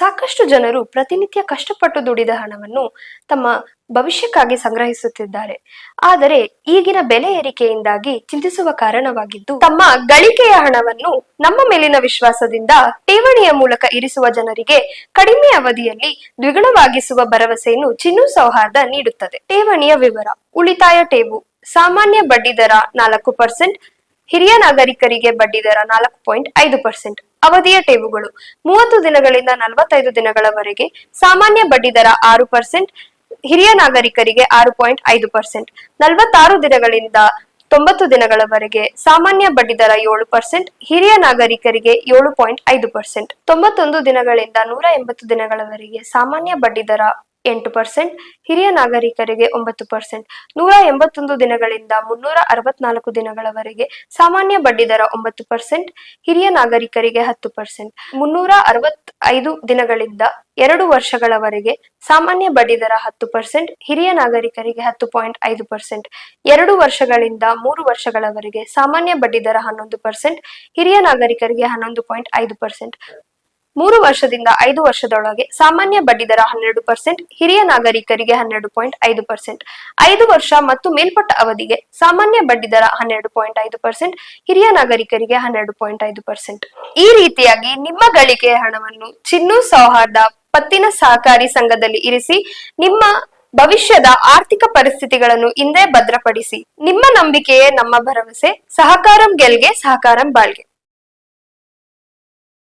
ಸಾಕಷ್ಟು ಜನರು ಪ್ರತಿನಿತ್ಯ ಕಷ್ಟಪಟ್ಟು ದುಡಿದ ಹಣವನ್ನು ತಮ್ಮ ಭವಿಷ್ಯಕ್ಕಾಗಿ ಸಂಗ್ರಹಿಸುತ್ತಿದ್ದಾರೆ. ಆದರೆ ಈಗಿನ ಬೆಲೆ ಏರಿಕೆಯಿಂದಾಗಿ ಚಿಂತಿಸುವ ಕಾರಣವಾಗಿದ್ದು, ತಮ್ಮ ಗಳಿಕೆಯ ಹಣವನ್ನು ನಮ್ಮ ಮೇಲಿನ ವಿಶ್ವಾಸದಿಂದ ಠೇವಣಿಯ ಮೂಲಕ ಇರಿಸುವ ಜನರಿಗೆ ಕಡಿಮೆ ಅವಧಿಯಲ್ಲಿ ದ್ವಿಗುಣವಾಗಿಸುವ ಭರವಸೆಯನ್ನು ಚಿನ್ನು ಸೌಹಾರ್ದ ನೀಡುತ್ತದೆ. ಠೇವಣಿಯ ವಿವರ, ಉಳಿತಾಯ ಠೇವು, ಸಾಮಾನ್ಯ ಬಡ್ಡಿ ದರ ನಾಲ್ಕು ಪರ್ಸೆಂಟ್ ಹಿರಿಯ ನಾಗರಿಕರಿಗೆ ಬಡ್ಡಿ ದರ ನಾಲ್ಕು ಪಾಯಿಂಟ್ ಐದು ಪರ್ಸೆಂಟ್. ಅವಧಿಯ ಠೇವುಗಳು ಮೂವತ್ತು ದಿನಗಳಿಂದ ನಲವತ್ತೈದು ದಿನಗಳವರೆಗೆ ಸಾಮಾನ್ಯ ಬಡ್ಡಿ ದರ ಆರು ಪರ್ಸೆಂಟ್, ಹಿರಿಯ ನಾಗರಿಕರಿಗೆ ಆರು ಪಾಯಿಂಟ್ ಐದು ಪರ್ಸೆಂಟ್. ನಲವತ್ತಾರು ದಿನಗಳಿಂದ ತೊಂಬತ್ತು ದಿನಗಳವರೆಗೆ ಸಾಮಾನ್ಯ ಬಡ್ಡಿ ದರ ಏಳು ಪರ್ಸೆಂಟ್, ಹಿರಿಯ ನಾಗರಿಕರಿಗೆ ಏಳು ಪಾಯಿಂಟ್ ಐದು ಪರ್ಸೆಂಟ್. ತೊಂಬತ್ತೊಂದು ದಿನಗಳಿಂದ ನೂರ ಎಂಬತ್ತು ದಿನಗಳವರೆಗೆ ಸಾಮಾನ್ಯ ಬಡ್ಡಿ ದರ ಎಂಟು ಪರ್ಸೆಂಟ್, ಹಿರಿಯ ನಾಗರಿಕರಿಗೆ ಒಂಬತ್ತು ಪರ್ಸೆಂಟ್. ನೂರ ಎಂಬತ್ತೊಂದು ದಿನಗಳಿಂದ ಮುನ್ನೂರ ಅರವತ್ನಾಲ್ಕು ದಿನಗಳವರೆಗೆ ಸಾಮಾನ್ಯ ಬಡ್ಡಿ ದರ ಒಂಬತ್ತು ಪರ್ಸೆಂಟ್, ಹಿರಿಯ ನಾಗರಿಕರಿಗೆ ಹತ್ತು ಪರ್ಸೆಂಟ್. ಮುನ್ನೂರ ಅರವತ್ತೈದು ದಿನಗಳಿಂದ ಎರಡು ವರ್ಷಗಳವರೆಗೆ ಸಾಮಾನ್ಯ ಬಡ್ಡಿ ದರ ಹತ್ತು ಪರ್ಸೆಂಟ್, ಹಿರಿಯ ನಾಗರಿಕರಿಗೆ ಹತ್ತು ಪಾಯಿಂಟ್ ಐದು ಪರ್ಸೆಂಟ್. ಎರಡು ವರ್ಷಗಳಿಂದ ಮೂರು ವರ್ಷಗಳವರೆಗೆ ಸಾಮಾನ್ಯ ಬಡ್ಡಿ ದರ ಹನ್ನೊಂದು ಪರ್ಸೆಂಟ್, ಹಿರಿಯ ನಾಗರಿಕರಿಗೆ ಹನ್ನೊಂದು ಪಾಯಿಂಟ್ ಐದು ಪರ್ಸೆಂಟ್. ಮೂರು ವರ್ಷದಿಂದ ಐದು ವರ್ಷದೊಳಗೆ ಸಾಮಾನ್ಯ ಬಡ್ಡಿದರ ಹನ್ನೆರಡು ಪರ್ಸೆಂಟ್, ಹಿರಿಯ ನಾಗರಿಕರಿಗೆ ಹನ್ನೆರಡು ಪಾಯಿಂಟ್ ಐದು ಪರ್ಸೆಂಟ್. ಐದು ವರ್ಷ ಮತ್ತು ಮೇಲ್ಪಟ್ಟ ಅವಧಿಗೆ ಸಾಮಾನ್ಯ ಬಡ್ಡಿದರ ಹನ್ನೆರಡು ಪಾಯಿಂಟ್ ಐದು ಪರ್ಸೆಂಟ್, ಹಿರಿಯ ನಾಗರಿಕರಿಗೆ ಹನ್ನೆರಡು ಪಾಯಿಂಟ್ ಐದು ಪರ್ಸೆಂಟ್. ಈ ರೀತಿಯಾಗಿ ನಿಮ್ಮ ಗಳಿಕೆಯ ಹಣವನ್ನು ಚಿನ್ನು ಸೌಹಾರ್ದ ಪತ್ತಿನ ಸಹಕಾರಿ ಸಂಘದಲ್ಲಿ ಇರಿಸಿ, ನಿಮ್ಮ ಭವಿಷ್ಯದ ಆರ್ಥಿಕ ಪರಿಸ್ಥಿತಿಗಳನ್ನು ಹಿಂದೆ ಭದ್ರಪಡಿಸಿ, ನಿಮ್ಮ ನಂಬಿಕೆಯೇ ನಮ್ಮ ಭರವಸೆ, ಸಹಕಾರಂ ಗೆಲ್ಗೆ ಸಹಕಾರಂ ಬಾಳ್ಗೆ.